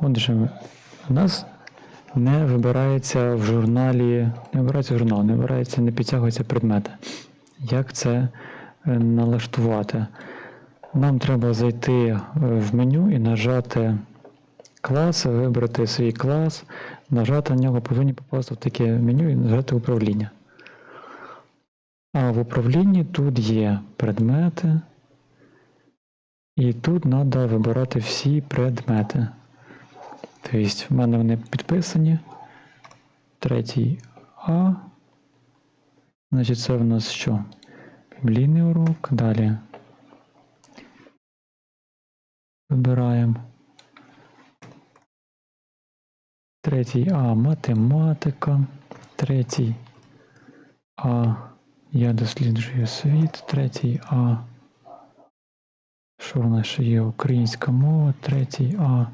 Отже, у нас не вибирається в журналі, не вибирається журнал, не вибирається, не підтягуються предмети. Як це е, налаштувати? Нам треба зайти е, в меню і нажати клас, вибрати свій клас, нажати на нього, повинні попасти в таке меню і нажати управління. А в управлінні тут є предмети. І тут треба вибирати всі предмети. Тобто, в мене вони підписані. Третій А. Значить, це в нас що? Біблійний урок. Далі. Вибираємо. Третій А математика. Третій А. Я досліджую світ. Третій А. Що в нас ще є? Українська мова, третій А.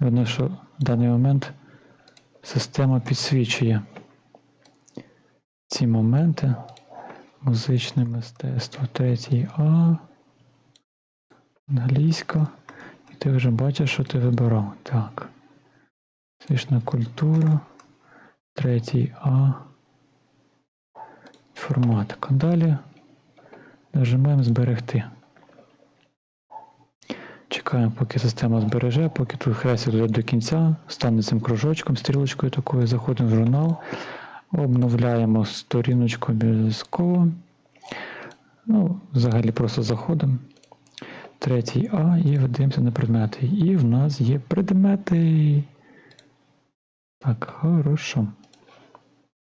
Видно, що в даний момент система підсвічує ці моменти. Музичне мистецтво, третій А. Англійська. І ти вже бачиш, що ти вибирав. Так. Фізична культура. Третій А. Інформатика. Далі нажимаємо зберегти. Чекаємо, поки система збереже, поки тут хрестик до кінця, стане цим кружочком, стрілочкою такою, заходимо в журнал, обновляємо сторіночку обов'язково. Ну, взагалі просто заходимо. Третій А і дивимося на предмети. І в нас є предмети. Так, хорошо.